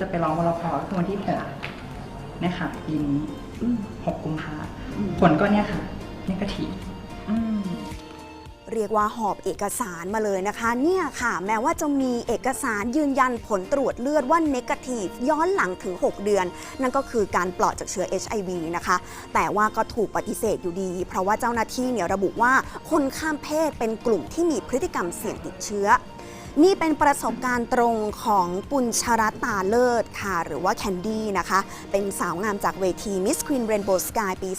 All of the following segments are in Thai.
จะไปร้องวรพก็คือวันที่หกเนี่ยค่ะปีนี้หกกุมภาผลก็เนี่ยค่ะนกาทีอืมเรียกว่าหอบเอกสารมาเลยนะคะ เนี่ยค่ะ แม้ว่าจะมีเอกสารยืนยันผลตรวจเลือดว่าเนกาทีฟย้อนหลังถึง 6 เดือน นั่นก็คือการปลอดจากเชื้อ HIV นะคะ แต่ว่าก็ถูกปฏิเสธอยู่ดี เพราะว่าเจ้าหน้าที่เนี่ยระบุว่าคนข้ามเพศเป็นกลุ่มที่มีพฤติกรรมเสี่ยงติดเชื้อ นี่เป็นประสบการณ์ตรงของปุญชรัตตาเลิศค่ะ หรือว่าแคนดี้นะคะ เป็นสาวงามจากเวที Miss Queen Rainbow Sky ปี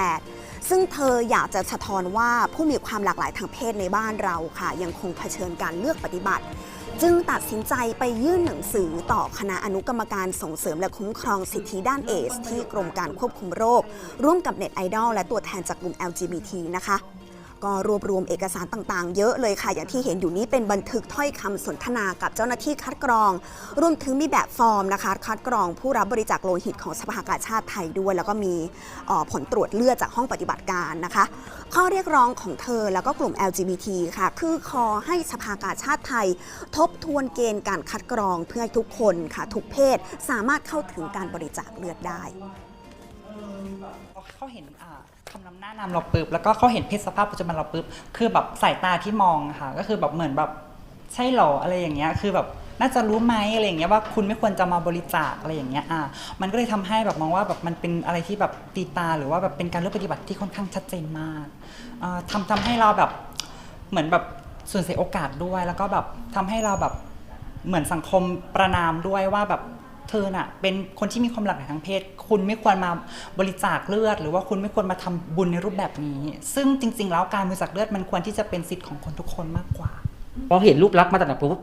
2018 ซึ่งเธออยากจะสะท้อนว่าผู้มีความหลากหลายทางเพศในบ้านเราค่ะ ยังคงเผชิญการเลือกปฏิบัติ จึงตัดสินใจไปยื่นหนังสือต่อคณะอนุกรรมการส่งเสริมและคุ้มครองสิทธิด้านเอส ที่กรมการควบคุมโรค ร่วมกับเน็ตไอดอลและตัวแทนจากกลุ่ม LGBT นะคะ ก็รวบรวมเอกสารต่างๆ เยอะเลยค่ะ อย่างที่เห็นอยู่นี้เป็นบันทึกถ้อยคำสนทนากับเจ้าหน้าที่คัดกรอง รวมถึงมีแบบฟอร์มนะคะ คัดกรองผู้รับบริจาคโลหิตของสภากาชาติไทยด้วย แล้วก็มีผลตรวจเลือดจากห้องปฏิบัติการนะคะ ข้อเรียกร้องของเธอแล้วก็กลุ่ม LGBT ค่ะ คือขอให้สภากาชาติไทย ทบทวนเกณฑ์การคัดกรองเพื่อให้ทุกคนค่ะทุกเพศสามารถเข้าถึงการบริจาคเลือดได้ เขาเห็นอ่าคำนำหน้านามเราปุ๊บแล้วก็เขาเห็นเพศสภาพปัจจุบันเราปุ๊บคือแบบสายตาที่มองค่ะ ก็คือแบบเหมือนแบบใช่หรออะไรอย่างเงี้ยคือแบบน่าจะรู้ไหมอะไรอย่างเงี้ยว่าคุณไม่ควรจะมาบริจาคอะไรอย่างเงี้ยอ่ามันก็เลยทำให้แบบมองว่าแบบมันเป็นอะไรที่แบบตีตาหรือว่าแบบเป็นการเลือกปฏิบัติที่ค่อนข้างชัดเจนมากอ่าทำทำให้เราแบบเหมือนแบบสูญเสียโอกาสด้วย แล้วก็แบบทำให้เราแบบเหมือนสังคมประนามด้วยว่าแบบ เธอน่ะเป็นคนที่มีความหลากหลายทางเพศ คุณไม่ควรมาบริจาคเลือด หรือว่าคุณไม่ควรมาทำบุญในรูปแบบนี้ ซึ่งจริง ๆ แล้วการบริจาคเลือดมันควรที่จะเป็นสิทธิ์ของคนทุกคนมากกว่าพอเห็นรูปลักษณ์มาตั้งแต่ปุ๊บ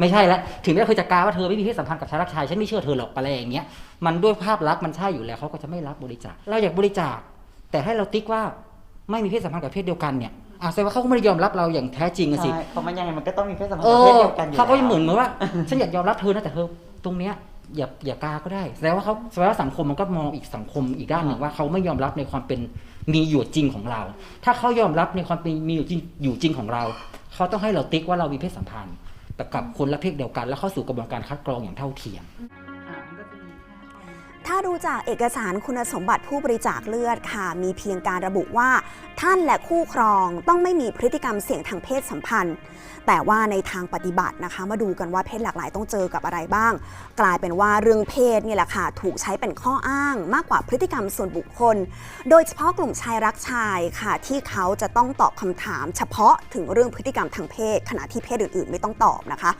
ไม่ใช่แล้วถึงแม้เธอจะกล้าว่าเธอไม่มีเพศสัมพันธ์กับชายรักชายฉันไม่เชื่อเธอหรอกอะไรอย่างเงี้ยมันด้วยภาพลักษณ์มันใช่อยู่แล้วเขาก็จะไม่รับบริจาคเราอยากบริจาค แต่ให้เราติ๊กว่าไม่มีเพศสัมพันธ์กับเพศเดียวกันเนี่ยอะแสดงว่าเขาก็ไม่ได้ยอมรับเราอย่างแท้จริงอะสิใช่เพราะมันยังไงมันก็ต้องมีเพศสัมพันเอธ์ประเภทอเดียวกันอยู่เขาก็แล้วเหมือนเหมือนว่า ฉันอยากยอมรับเธอนะแต่เธอตรงเนี้ย อย่าอย่ากล้าก็ได้แสดงว่าเขาแสดงว่าสังคมมันก็มองอีกสังคมอีกด้านหนึ่งว่าเขาไม่ยอมรับในความเป็นมีอยู่จริงของเรา ถ้าเขายอมรับในความเป็นมีอยู่จริงอยู่จริงของเราเขาต้องให้เราติ๊กว่าเรามีเพศสัมพันธ์แต่กับคนละเพศเดียวกัน แล้วเข้าสู่กระบวนการคัดกรองอย่างเท่าเทียม ถ้าดูจากเอกสารคุณสมบัติผู้บริจาคเลือดค่ะ มีเพียงการระบุว่า ท่านและคู่ครองต้องไม่มีพฤติกรรมเสี่ยงทางเพศสัมพันธ์ แต่ว่าในทางปฏิบัตินะคะ มาดูกันว่าเพศหลากหลายต้องเจอกับอะไรบ้าง กลายเป็นว่าเรื่องเพศนี่แหละค่ะ ถูกใช้เป็นข้ออ้างมากกว่าพฤติกรรมส่วนบุคคล โดยเฉพาะกลุ่มชายรักชายค่ะ ที่เขาจะต้องตอบคำถาม เฉพาะถึงเรื่องพฤติกรรมทางเพศ ขณะที่เพศอื่น ๆ ไม่ต้องตอบนะคะ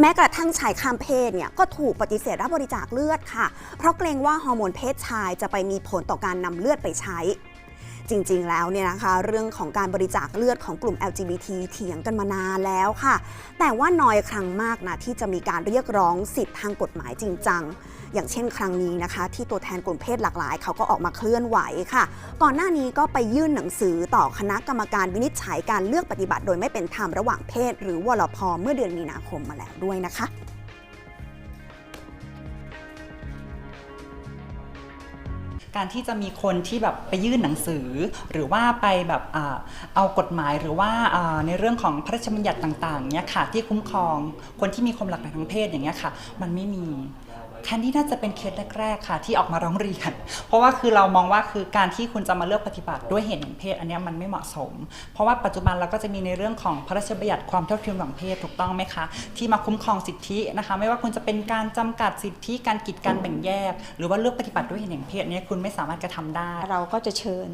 แม้กระทั่งชายข้ามเพศเนี่ยก็ถูกปฏิเสธรับบริจาคเลือดค่ะ เพราะเกรงว่าฮอร์โมนเพศชายจะไปมีผลต่อการนำเลือดไปใช้ จริงๆ แล้วเนี่ยนะคะเรื่องของการบริจาคเลือดของกลุ่ม LGBT เถียงกันมานานแล้วค่ะ แต่ว่าน้อยครั้งมากนะที่จะมีการเรียกร้องสิทธิ์ทางกฎหมายจริงจังอย่างเช่นครั้งนี้นะคะ ที่ตัวแทนกลุ่มเพศหลากหลาย เขาก็ออกมาเคลื่อนไหวค่ะ ก่อนหน้านี้ก็ไปยื่นหนังสือต่อคณะกรรมการวินิจฉัยการเลือกปฏิบัติ โดยไม่เป็นธรรมระหว่างเพศ หรือวลพเมื่อเดือนมีนาคมมาแล้วด้วยนะคะ การที่จะมีคนที่แบบไปยื่นหนังสือ หรือว่าไปแบบเอากฎหมายหรือว่าในเรื่องของพระราชบัญญัติต่างๆเนี่ยค่ะที่คุ้มครองคนที่มีความหลากหลายทางเพศอย่างเงี้ยค่ะ มันไม่มี แคนดี้น่าจะเป็นเคสแรกๆค่ะ ที่ออกมาร้องเรียน เพราะว่าคือเรามองว่าคือการที่คุณจะมาเลือกปฏิบัติด้วยเหตุแห่งเพศ อันนี้มันไม่เหมาะสม เพราะว่าปัจจุบันเราก็จะมีในเรื่องของพระราชบัญญัติความเท่าเทียมระหว่างเพศถูกต้องไหมคะ ที่มาคุ้มครองสิทธินะคะ ไม่ว่าคุณจะเป็นการจำกัดสิทธิการกีดกันแบ่งแยก หรือว่าเลือกปฏิบัติด้วยเหตุแห่งเพศนี่ยคุณไม่สามารถกระทำได้ เราก็จะเชิญ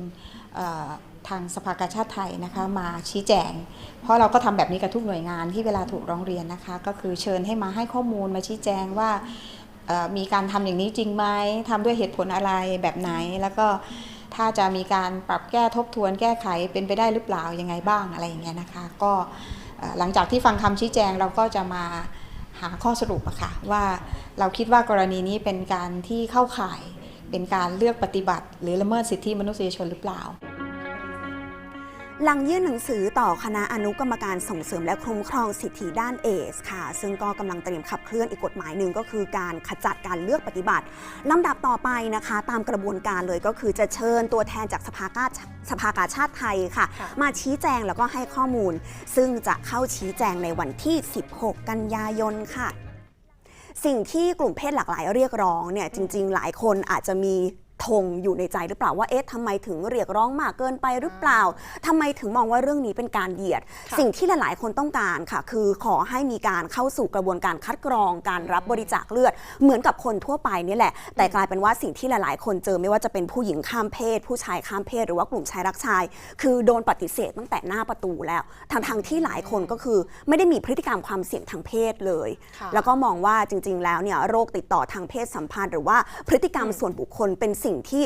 ทางสภากาชาติไทยนะคะมาชี้แจง เพราะเราก็ทำแบบนี้กับทุกหน่วยงานที่เวลาถูกร้องเรียนนะคะ ก็คือเชิญให้มาให้ข้อมูลมาชี้แจงว่า มีการทำอย่างนี้จริงไหมทำด้วยเหตุผลอะไรแบบไหน แล้วก็ถ้าจะมีการปรับแก้ทบทวนแก้ไขเป็นไปได้หรือเปล่ายังไงบ้างอะไรอย่างเงี้ยนะคะ ก็หลังจากที่ฟังคำชี้แจงเราก็จะมาหาข้อสรุปอะค่ะว่าเราคิดว่ากรณีนี้เป็นการที่เข้าข่ายเป็นการเลือกปฏิบัติ หรือละเมิดสิทธิมนุษยชนหรือเปล่า หลังยื่นหนังสือต่อคณะอนุกรรมการส่งเสริมและคุ้มครองสิทธิด้านเอสค่ะ ซึ่งก็กำลังเตรียมขับเคลื่อนอีกกฎหมายหนึ่งก็คือการขจัดการเลือกปฏิบัติลำดับต่อไปนะคะ ตามกระบวนการเลยก็คือจะเชิญตัวแทนจากสภากาชสภากาชาติไทยค่ะค่ะ มาชี้แจงแล้วก็ให้ข้อมูล ซึ่งจะเข้าชี้แจงในวันที่ 16 กันยายนค่ะสิ่งที่กลุ่มเพศหลากหลายเรียกร้องเนี่ยจริง ๆ หลายคนอาจจะมี ธงอยู่ในใจหรือเปล่าว่าเอ๊ะทำไมถึงเรียกร้องมากเกินไปหรือเปล่าทำไมถึงมองว่าเรื่องนี้เป็นการเหยียดค่ะสิ่งที่หลายๆ คนต้องการค่ะ คือขอให้มีการเข้าสู่กระบวนการคัดกรอง การรับบริจาคเลือด เหมือนกับคนทั่วไปนี่แหละ แต่กลายเป็นว่าสิ่งที่หลาย ๆ คนเจอไม่ว่าจะเป็นผู้หญิงข้ามเพศ ผู้ชายข้ามเพศ หรือว่ากลุ่มชายรักชาย คือโดนปฏิเสธตั้งแต่หน้าประตูแล้วทางทางๆที่หลายคนก็คือไม่ได้มีพฤติกรรมความเสี่ยงทางเพศเลยค่ะแล้วก็มองว่าจริง ๆ แล้วเนี่ยโรคติดต่อทางเพศสัมพันธ์ หรือว่าพฤติกรรมส่วนบุคคลเป็นสิ่งที่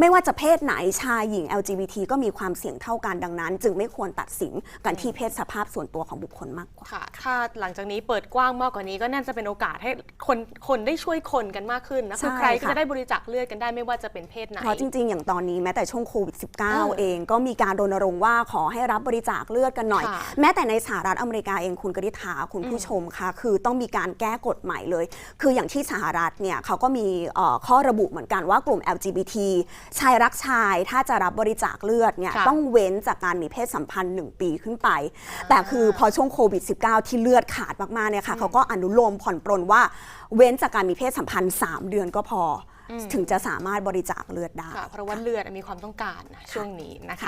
ไม่ว่าจะเพศไหนชายหญิง LGBT ก็มีความเสี่ยงเท่ากันดังนั้น จึงไม่ควรตัดสินกันที่เพศสภาพส่วนตัวของบุคคลมากกว่า ค่ะ ถ้าหลังจากนี้เปิดกว้างมากกว่านี้ก็น่าจะเป็นโอกาสให้คนคนได้ช่วยคนกันมากขึ้นนะคือใช่ใครก็ค่ะจะได้บริจาคเลือดกันได้ไม่ว่าจะเป็นเพศไหนเพราะจริง ๆ อย่างตอนนี้แม้แต่ช่วงโควิดอ -19 เองก็มีการรณรงค์ว่าขอให้รับบริจาคเลือดกันหน่อยค่ะแม้แต่ในสหรัฐอเมริกาเองคุณกฤษฐาคุณผู้ชมคะคือต้องมีการแก้กฎใหม่เลย คืออย่างที่สหรัฐเนี่ยเขาก็มีเอ่อข้อระบุเหมือนกันว่ากลุ่ม LGBT ชายรักชายถ้าจะรับบริจาคเลือดเนี่ยค่ะต้องเว้นจากการมีเพศสัมพันธ์ 1 ปีขึ้นไป แต่คือพอช่วงโควิด -19 ที่เลือดขาดมากๆเนี่ยค่ะเขาก็อนุโลมผ่อนปรนว่าเว้นจากการมีเพศสัมพันธ์ 3 เดือนก็พออถึงจะสามารถบริจาคเลือดได้ ค่ะเพราะว่าเลือดมีความต้องการนะช่วงนี้นะคะ